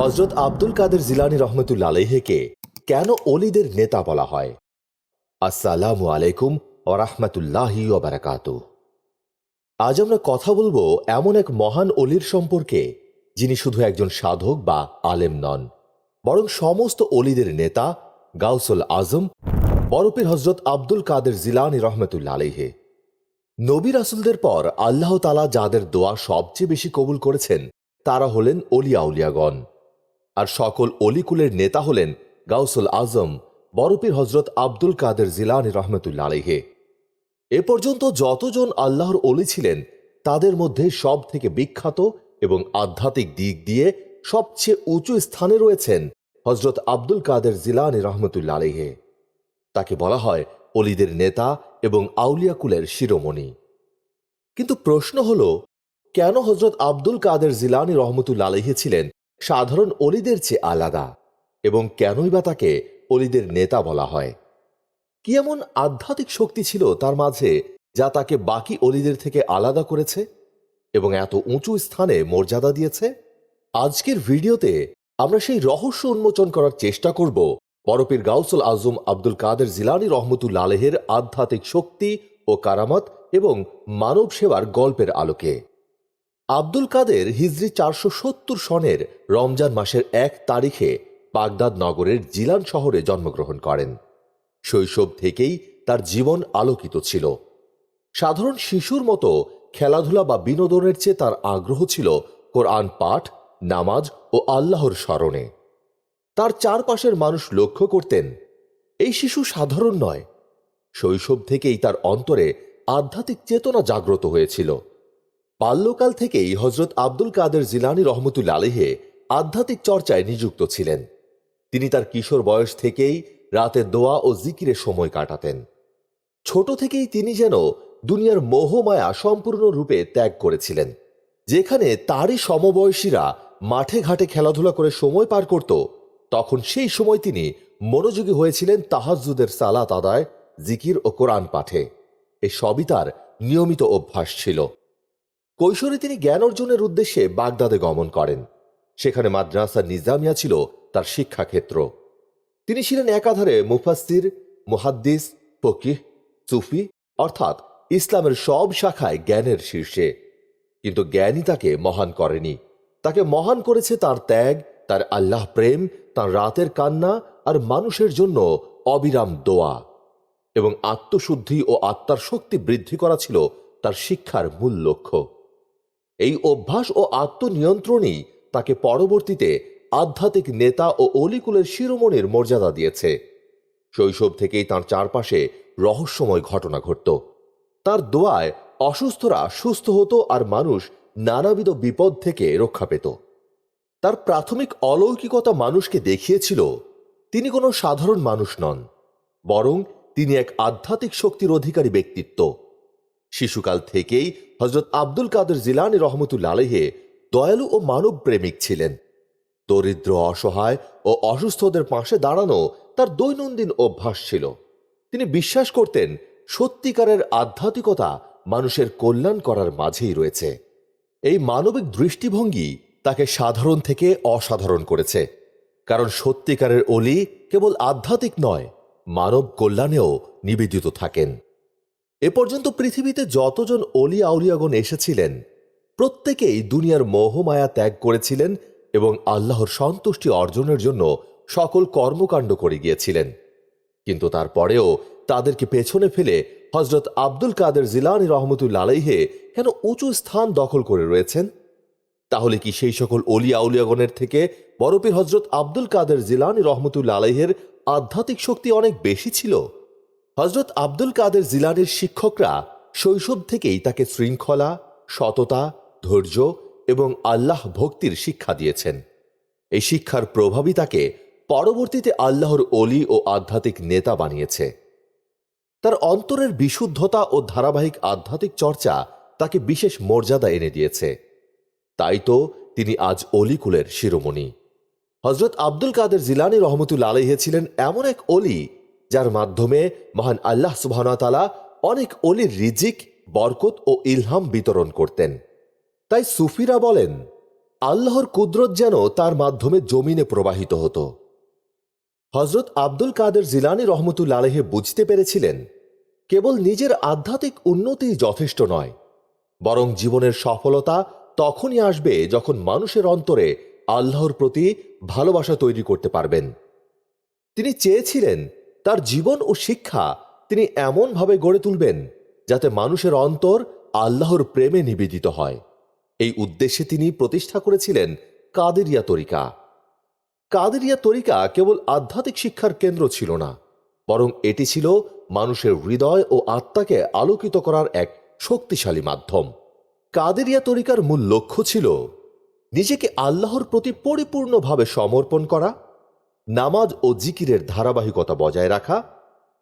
হজরত আব্দুল কাদের জিলানি রহমতুল্লা আলহেকে কেন অলিদের নেতা বলা হয়? আসসালামু আলাইকুম ও রাহমাতুল্লাহি বারাকাতু আজ আমরা কথা বলব এমন এক মহান অলির সম্পর্কে, যিনি শুধু একজন সাধক বা আলেম নন, বরং সমস্ত অলিদের নেতা গাউসুল আজম বরফের হজরত আব্দুল কাদের জিলানি রহমতুল্লা আলহে নবী রাসুলদের পর আল্লাহ তালা যাদের দোয়া সবচেয়ে বেশি কবুল করেছেন, তারা হলেন অলিয়া উলিয়াগণ। আর সকল অলিকুলের নেতা হলেন গাউসুল আজম বরফের হজরত আব্দুল কাদের জিলানি রহমতুল্লা আলহে এ পর্যন্ত যতজন আল্লাহর অলি ছিলেন, তাদের মধ্যে সব থেকে বিখ্যাত এবং আধ্যাত্মিক দিক দিয়ে সবচেয়ে উঁচু স্থানে রয়েছেন হজরত আব্দুল কাদের জিলানি রহমতুল্লা আলহে তাকে বলা হয় অলিদের নেতা এবং আউলিয়াকুলের শিরোমণি। কিন্তু প্রশ্ন হল, কেন হজরত আব্দুল কাদের জিলানি রহমতুল্লা আলহে ছিলেন? সাধারণ অলিদের চেয়ে আলাদা এবং কেনই বা তাকে অলিদের নেতা বলা হয়। কি এমন আধ্যাত্মিক শক্তি ছিল তার মাঝে যা তাকে বাকি অলিদের থেকে আলাদা করেছে এবং এত উঁচু স্থানে মর্যাদা দিয়েছে? আজকের ভিডিওতে আমরা সেই রহস্য উন্মোচন করার চেষ্টা করব বরফের গাউসুল আজম আব্দুল কাদের জিলানি রহমতুল্লা আলহের আধ্যাত্মিক শক্তি ও কারামত এবং মানব সেবার গল্পের আলোকে। আব্দুল কাদের হিজরি চারশো সত্তর সনের রমজান মাসের এক তারিখে বাগদাদ নগরের জিলান শহরে জন্মগ্রহণ করেন। শৈশব থেকেই তার জীবন আলোকিত ছিল। সাধারণ শিশুর মতো খেলাধুলা বা বিনোদনের চেয়ে তার আগ্রহ ছিল কোরআন পাঠ, নামাজ ও আল্লাহর স্মরণে। তার চারপাশের মানুষ লক্ষ্য করতেন, এই শিশু সাধারণ নয়। শৈশব থেকেই তার অন্তরে আধ্যাত্মিক চেতনা জাগ্রত হয়েছিল। বাল্যকাল থেকেই হজরত আব্দুল কাদের জিলানি রহমতুল্লা আলহে আধ্যাত্মিক চর্চায় নিযুক্ত ছিলেন। তিনি তার কিশোর বয়স থেকেই রাতে দোয়া ও জিকিরে সময় কাটাতেন। ছোট থেকেই তিনি যেন দুনিয়ার মোহমায়া সম্পূর্ণ রূপে ত্যাগ করেছিলেন, যেখানে তারই সমবয়সীরা মাঠে ঘাটে খেলাধুলা করে সময় পার করত, তখন সেই সময় তিনি মনোযোগী হয়েছিলেন তাহাজুদের সালাত আদায়, জিকির ও কোরআন পাঠে। এ সবই তার নিয়মিত অভ্যাস ছিল। কৈশোরে তিনি জ্ঞান অর্জনের উদ্দেশ্যে বাগদাদে গমন করেন। সেখানে মাদ্রাসা নিজামিয়া ছিল তার শিক্ষাক্ষেত্র। তিনি ছিলেন একাধারে মুফাসির মুহাদ্দিস, ফকিহ, সুফি, অর্থাৎ ইসলামের সব শাখায় জ্ঞানের শীর্ষে। কিন্তু জ্ঞানই তাকে মহান করেনি। তাকে মহান করেছে তার ত্যাগ, তার আল্লাহ প্রেম, তার রাতের কান্না আর মানুষের জন্য অবিরাম দোয়া। এবং আত্মশুদ্ধি ও আত্মার শক্তি বৃদ্ধি করা ছিল তার শিক্ষার মূল লক্ষ্য। এই অভ্যাস ও আত্মনিয়ন্ত্রণই তাকে পরবর্তীতে আধ্যাত্মিক নেতা ও অলিকুলের শিরোমণির মর্যাদা দিয়েছে। শৈশব থেকেই তার চারপাশে রহস্যময় ঘটনা ঘটত। তার দোয়ায় অসুস্থরা সুস্থ হতো আর মানুষ নানাবিধ বিপদ থেকে রক্ষা পেত। তার প্রাথমিক অলৌকিকতা মানুষকে দেখিয়েছিল, তিনি কোনো সাধারণ মানুষ নন, বরং তিনি এক আধ্যাত্মিক শক্তির অধিকারী ব্যক্তিত্ব। শিশুকাল থেকেই হজরত আব্দুল কাদের জিলানি রহমতুল্লা আলহে দয়ালু ও মানব প্রেমিক ছিলেন। দরিদ্র, অসহায় ও অসুস্থদের পাশে দাঁড়ানো তার দৈনন্দিন অভ্যাস ছিল। তিনি বিশ্বাস করতেন সত্যিকারের আধ্যাত্মিকতা মানুষের কল্যাণ করার মাঝেই রয়েছে। এই মানবিক দৃষ্টিভঙ্গি তাকে সাধারণ থেকে অসাধারণ করেছে। কারণ সত্যিকারের অলি কেবল আধ্যাত্মিক নয়, মানব কল্যাণেও নিবেদিত থাকেন। এ পর্যন্ত পৃথিবীতে যতজন অলি আউলিয়াগণ এসেছিলেন, প্রত্যেকেই দুনিয়ার মোহমায়া ত্যাগ করেছিলেন এবং আল্লাহর সন্তুষ্টি অর্জনের জন্য সকল কর্মকাণ্ড করে গিয়েছিলেন। কিন্তু তারপরেও তাদেরকে পেছনে ফেলে হজরত আব্দুল কাদের জিলানি রহমতুল্লা আলাইহে কেন উঁচু স্থান দখল করে রয়েছেন? তাহলে কি সেই সকল অলিয়া আউলিয়াগণের থেকে বরফের হজরত আব্দুল কাদের জিলানি রহমতুল্লা আলাইহের আধ্যাত্মিক শক্তি অনেক বেশি ছিল? হজরত আব্দুল কাদের জিলানির শিক্ষকরা শৈশব থেকেই তাকে শৃঙ্খলা, সততা, ধৈর্য এবং আল্লাহ ভক্তির শিক্ষা দিয়েছেন। এই শিক্ষার প্রভাবই তাকে পরবর্তীতে আল্লাহর অলি ও আধ্যাত্মিক নেতা বানিয়েছে। তার অন্তরের বিশুদ্ধতা ও ধারাবাহিক আধ্যাত্মিক চর্চা তাকে বিশেষ মর্যাদা এনে দিয়েছে। তাই তো তিনি আজ অলিকুলের শিরোমণি। হজরত আব্দুল কাদের জিলানি রহমতুল্লা আলহে ছিলেন এমন এক অলি যার মাধ্যমে মহান আল্লাহ সুবাহতালা অনেক অলির রিজিক, বরকত ও ইলহাম বিতরণ করতেন। তাই সুফিরা বলেন, আল্লাহর কুদরত যেন তার মাধ্যমে জমিনে প্রবাহিত হতো। হজরত আব্দুল কাদের জিলানি রহমতুল্লা আলহে বুঝতে পেরেছিলেন, কেবল নিজের আধ্যাত্মিক উন্নতি যথেষ্ট নয়, বরং জীবনের সফলতা তখনই আসবে যখন মানুষের অন্তরে আল্লাহর প্রতি ভালোবাসা তৈরি করতে পারবেন। তিনি চেয়েছিলেন তার জীবন ও শিক্ষা তিনি এমনভাবে গড়ে তুলবেন যাতে মানুষের অন্তর আল্লাহর প্রেমে নিবেদিত হয়। এই উদ্দেশ্যে তিনি প্রতিষ্ঠা করেছিলেন কাদেরিয়া তরিকা। কাদেরিয়া তরিকা কেবল আধ্যাত্মিক শিক্ষার কেন্দ্র ছিল না, বরং এটি ছিল মানুষের হৃদয় ও আত্মাকে আলোকিত করার এক শক্তিশালী মাধ্যম। কাদেরিয়া তরিকার মূল লক্ষ্য ছিল নিজেকে আল্লাহর প্রতি পরিপূর্ণভাবে সমর্পণ করা নামাজ ও জিকিরের ধারাবাহিকতা বজায় রাখা,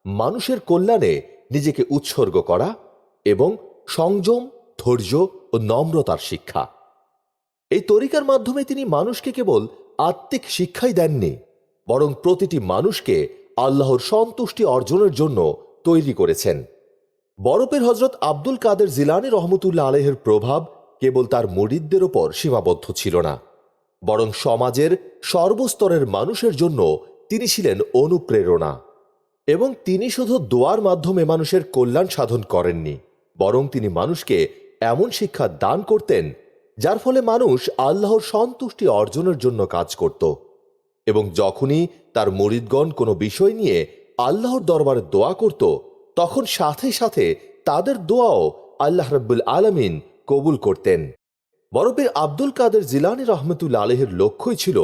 মানুষের কল্যাণে নিজেকে উৎসর্গ করা এবং সংযম, ধৈর্য ও নম্রতার শিক্ষা। এই তরিকার মাধ্যমে তিনি মানুষকে কেবল আত্মিক শিক্ষাই দেননি, বরং প্রতিটি মানুষকে আল্লাহর সন্তুষ্টি অর্জনের জন্য তৈরি করেছেন। বরফের হজরত আব্দুল কাদের জিলানি রহমতুল্লাহ আলহের প্রভাব কেবল তার মরিদদের ওপর সীমাবদ্ধ ছিল না। বরং সমাজের সর্বস্তরের মানুষের জন্য তিনি ছিলেন অনুপ্রেরণা। এবং তিনি শুধু দোয়ার মাধ্যমে মানুষের কল্যাণ সাধন করেননি, বরং তিনি মানুষকে এমন শিক্ষা দান করতেন, যার ফলে মানুষ আল্লাহর সন্তুষ্টি অর্জনের জন্য কাজ করত। এবং যখনই তার মরিদগণ কোনো বিষয় নিয়ে আল্লাহর দরবারে দোয়া করত, তখন সাথে সাথে তাদের দোয়াও আল্লাহ রব্বুল আলমিন কবুল করতেন। বরফের আব্দুল কাদের জিলানি রহমতুল্লা আলহের লক্ষ্যই ছিল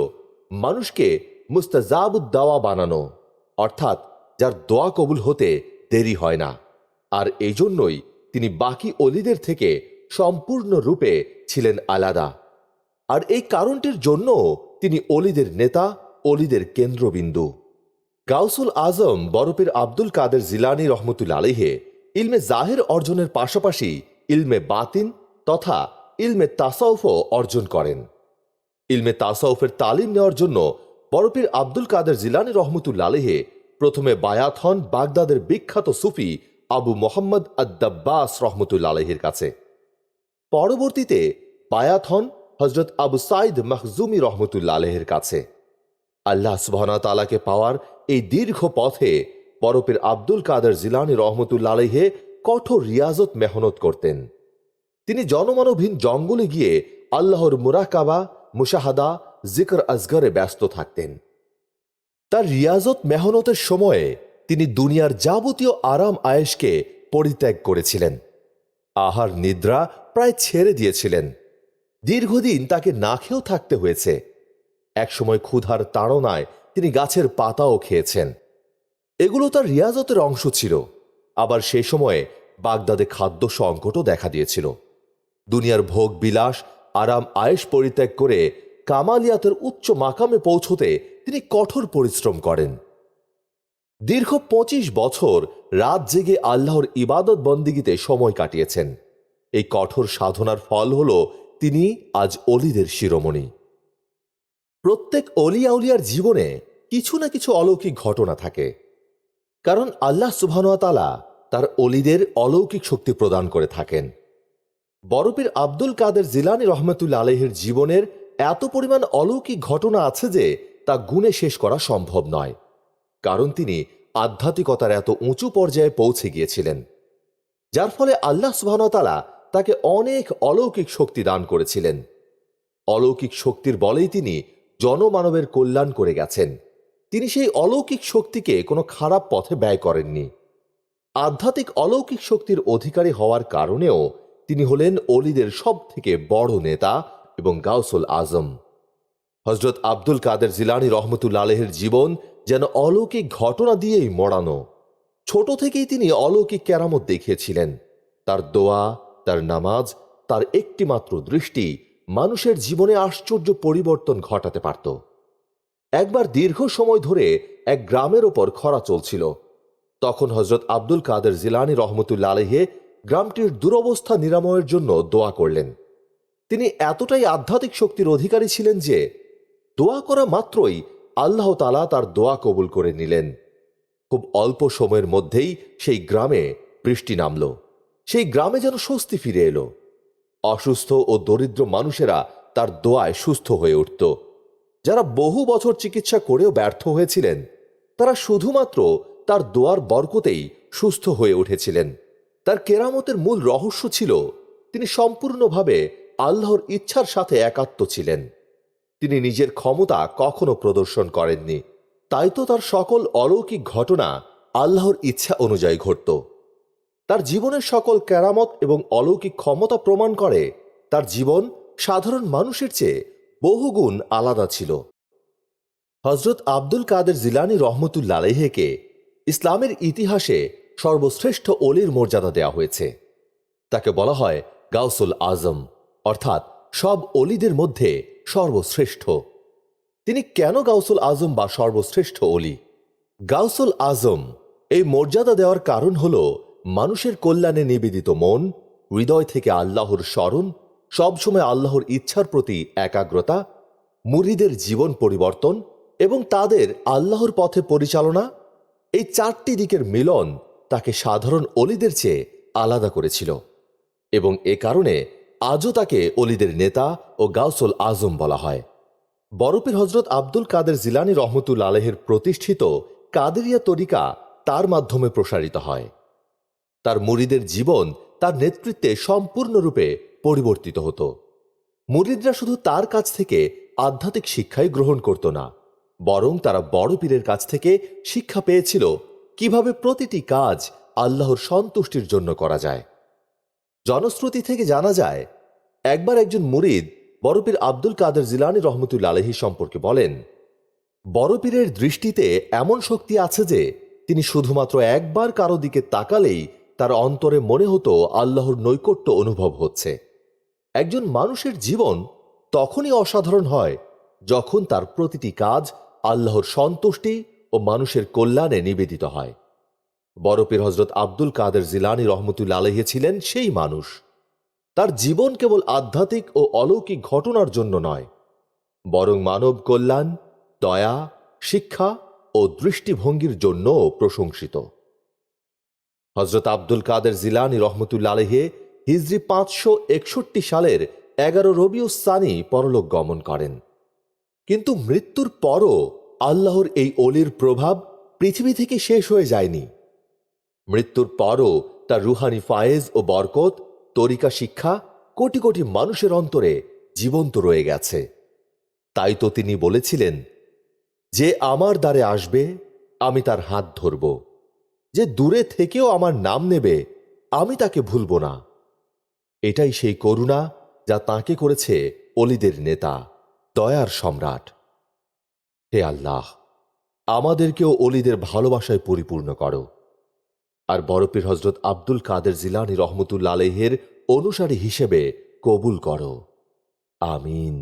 মানুষকে মুস্তাজাবুদ্দাওয়া বানানো, অর্থাৎ যার দোয়া কবুল হতে দেরি হয় না। আর এই জন্যই তিনি বাকি অলিদের থেকে সম্পূর্ণরূপে ছিলেন আলাদা। আর এই কারণটির জন্য তিনি অলিদের নেতা, অলিদের কেন্দ্রবিন্দু। গাউসুল আজম বরফের আব্দুল কাদের জিলানি রহমতুল আলিহে ইলমে জাহের অর্জনের পাশাপাশি ইলমে বাতিন তথা ইলমে তাসাউফও অর্জন করেন। ইলমে তাসাউফের তালিম নেওয়ার জন্য বরফির আব্দুল কাদের জিলানি রহমতুল্লা আলহে প্রথমে বায়াত হন বাগদাদের বিখ্যাত সুফি আবু মোহাম্মদ আদ্দাব্বাস রহমতুল্লা আলহের কাছে। পরবর্তীতে বায়াত হন হজরত আবু সাইদ মাহজুমি রহমতুল্লা আলহের কাছে। আল্লাহ সুবহানা তালাকে পাওয়ার এই দীর্ঘ পথে বরফের আব্দুল কাদের জিলানি রহমতুল্লা আলহে কঠোর রিয়াজত মেহনত করতেন। তিনি জনমানবহীন জঙ্গলে গিয়ে আল্লাহর মুরাকাবা, মুশাহাদা, জিকর আজগরে ব্যস্ত থাকতেন। তার রিয়াজত মেহনতের সময়ে তিনি দুনিয়ার যাবতীয় আরাম আয়েশকে পরিত্যাগ করেছিলেন। আহার নিদ্রা প্রায় ছেড়ে দিয়েছিলেন। দীর্ঘদিন তাকে না খেয়েও থাকতে হয়েছে। একসময় ক্ষুধার তাড়নায় তিনি গাছের পাতাও খেয়েছেন। এগুলো তার রিয়াজতের অংশ ছিল। আবার সে সময়ে বাগদাদে খাদ্য সংকটও দেখা দিয়েছিল। দুনিয়ার ভোগ, বিলাস, আরাম, আয়েশ পরিত্যাগ করে কামালিয়াতের উচ্চ মাকামে পৌঁছতে তিনি কঠোর পরিশ্রম করেন। দীর্ঘ পঁচিশ বছর রাত জেগে আল্লাহর ইবাদত বন্দিগিতে সময় কাটিয়েছেন। এই কঠোর সাধনার ফল হল তিনি আজ অলিদের শিরোমণি। প্রত্যেক অলিয়াউলিয়ার জীবনে কিছু না কিছু অলৌকিক ঘটনা থাকে। কারণ আল্লাহ সুবহানুয়াতালা তার অলিদের অলৌকিক শক্তি প্রদান করে থাকেন। বরফের আব্দুল কাদের জিলানি রহমতুল্লা আলহের জীবনের এত পরিমাণ অলৌকিক ঘটনা আছে যে তা গুণে শেষ করা সম্ভব নয়, কারণ তিনি আধ্যাত্মিকতার এত উঁচু পর্যায়ে পৌঁছে গিয়েছিলেন, যার ফলে আল্লাহ সুবহানতালা তাকে অনেক অলৌকিক শক্তি দান করেছিলেন। অলৌকিক শক্তির বলেই তিনি জনমানবের কল্যাণ করে গেছেন। তিনি সেই অলৌকিক শক্তিকে কোনো খারাপ পথে ব্যয় করেননি। আধ্যাত্মিক অলৌকিক শক্তির অধিকারী হওয়ার কারণেও তিনি হলেন অলিদের সব থেকে বড় নেতা এবং গাউসুল আজম। হজরত আব্দুল কাদের জিলানি রহমতুল্লা আলহের জীবন যেন অলৌকিক ঘটনা দিয়েই মড়ানো। ছোট থেকেই তিনি অলৌকিক কেরামত দেখিয়েছিলেন। তার দোয়া, তার নামাজ, তার একটিমাত্র দৃষ্টি মানুষের জীবনে আশ্চর্য পরিবর্তন ঘটাতে পারত। একবার দীর্ঘ সময় ধরে এক গ্রামের ওপর খরা চলছিল। তখন হজরত আব্দুল কাদের জিলানি রহমতুল্লা আলহে গ্রামটির দুরবস্থা নিরাময়ের জন্য দোয়া করলেন। তিনি এতটাই আধ্যাত্মিক শক্তির অধিকারী ছিলেন যে, দোয়া করা মাত্রই আল্লাহ তালা তার দোয়া কবুল করে নিলেন। খুব অল্প সময়ের মধ্যেই সেই গ্রামে বৃষ্টি নামল। সেই গ্রামে যেন স্বস্তি ফিরে এলো। অসুস্থ ও দরিদ্র মানুষেরা তার দোয়ায় সুস্থ হয়ে উঠত। যারা বহু বছর চিকিৎসা করেও ব্যর্থ হয়েছিলেন, তারা শুধুমাত্র তার দোয়ার বরকতেই সুস্থ হয়ে উঠেছিলেন। তার কেরামতের মূল রহস্য ছিল, তিনি সম্পূর্ণভাবে আল্লাহর ইচ্ছার সাথে একাত্ম ছিলেন। তিনি নিজের ক্ষমতা কখনো প্রদর্শন করেননি। তাই তো তার সকল অলৌকিক ঘটনা আল্লাহর ইচ্ছা অনুযায়ী ঘটত। তার জীবনের সকল কেরামত এবং অলৌকিক ক্ষমতা প্রমাণ করে, তার জীবন সাধারণ মানুষের চেয়ে বহুগুণ আলাদা ছিল। হজরত আব্দুল কাদের জিলানি রহমতুল্লা আলহেকে ইসলামের ইতিহাসে সর্বশ্রেষ্ঠ অলির মর্যাদা দেওয়া হয়েছে। তাকে বলা হয় গাউসুল আজম, অর্থাৎ সব অলিদের মধ্যে সর্বশ্রেষ্ঠ। তিনি কেন গাউসুল আজম বা সর্বশ্রেষ্ঠ অলি? গাউসুল আজম এই মর্যাদা দেওয়ার কারণ হল মানুষের কল্যাণে নিবেদিত মন, হৃদয় থেকে আল্লাহর স্মরণ, সবসময় আল্লাহর ইচ্ছার প্রতি একাগ্রতা, মুরিদের জীবন পরিবর্তন এবং তাদের আল্লাহর পথে পরিচালনা। এই চারটি দিকের মিলন তাকে সাধারণ অলিদের চেয়ে আলাদা করেছিল এবং এ কারণে আজও তাকে অলিদের নেতা ও গাউসুল আজম বলা হয়। বরফের হজরত আব্দুল কাদের জিলানি রহমতুল আলহের প্রতিষ্ঠিত কাদেরিয়া তরিকা তার মাধ্যমে প্রসারিত হয়। তার মুরিদের জীবন তার নেতৃত্বে সম্পূর্ণরূপে পরিবর্তিত হতো। মুরিদরা শুধু তার কাছ থেকে আধ্যাত্মিক শিক্ষাই গ্রহণ করত না, বরং তারা বড় পীরের কাছ থেকে শিক্ষা পেয়েছিল কীভাবে প্রতিটি কাজ আল্লাহর সন্তুষ্টির জন্য করা যায়। জনশ্রুতি থেকে জানা যায়, একবার একজন মুরিদ বড়পীর আব্দুল কাদের জিলানি রহমতুল্লা আলহী সম্পর্কে বলেন, বড়পীরের দৃষ্টিতে এমন শক্তি আছে যে, তিনি শুধুমাত্র একবার কারও দিকে তাকালেই তার অন্তরে মনে হতো আল্লাহর নৈকট্য অনুভব হচ্ছে। একজন মানুষের জীবন তখনই অসাধারণ হয় যখন তার প্রতিটি কাজ আল্লাহর সন্তুষ্টি ও মানুষের কল্যাণে নিবেদিত হয়। বরপীর হজরত আব্দুল কাদের জিলানি রহমতুল্লা আলহী ছিলেন সেই মানুষ। তার জীবন কেবল আধ্যাত্মিক ও অলৌকিক ঘটনার জন্য নয়, বরং মানব কল্যাণ, দয়া, শিক্ষা ও দৃষ্টিভঙ্গির জন্যও প্রশংসিত। হজরত আব্দুল কাদের জিলানি রহমতুল্লা আলহে হিজরি পাঁচশো একষট্টি সালের এগারো রবিউসানি পরলোক গমন করেন। কিন্তু মৃত্যুর পরও আল্লাহর এই অলির প্রভাব পৃথিবী থেকে শেষ হয়ে যায়নি। মৃত্যুর পরও তার রুহানি ফায়েজ ও বরকত, তরিকা শিক্ষা, কোটি কোটি মানুষের অন্তরে জীবন্ত রয়ে গেছে। তাই তো তিনি বলেছিলেন, যে আমার দ্বারে আসবে, আমি তার হাত ধরব। যে দূরে থেকেও আমার নাম নেবে, আমি তাকে ভুলব না। এটাই সেই করুণা যা তাকে করেছে অলিদের নেতা, দয়ার সম্রাট। হে আল্লাহ, আমাদেরকেও অলিদের ভালোবাসায় পরিপূর্ণ করো। আর বরফের হজরত আব্দুল কাদের জিলানি রহমতুল্লা আলহের অনুসারী হিসেবে কবুল করো। আমিন।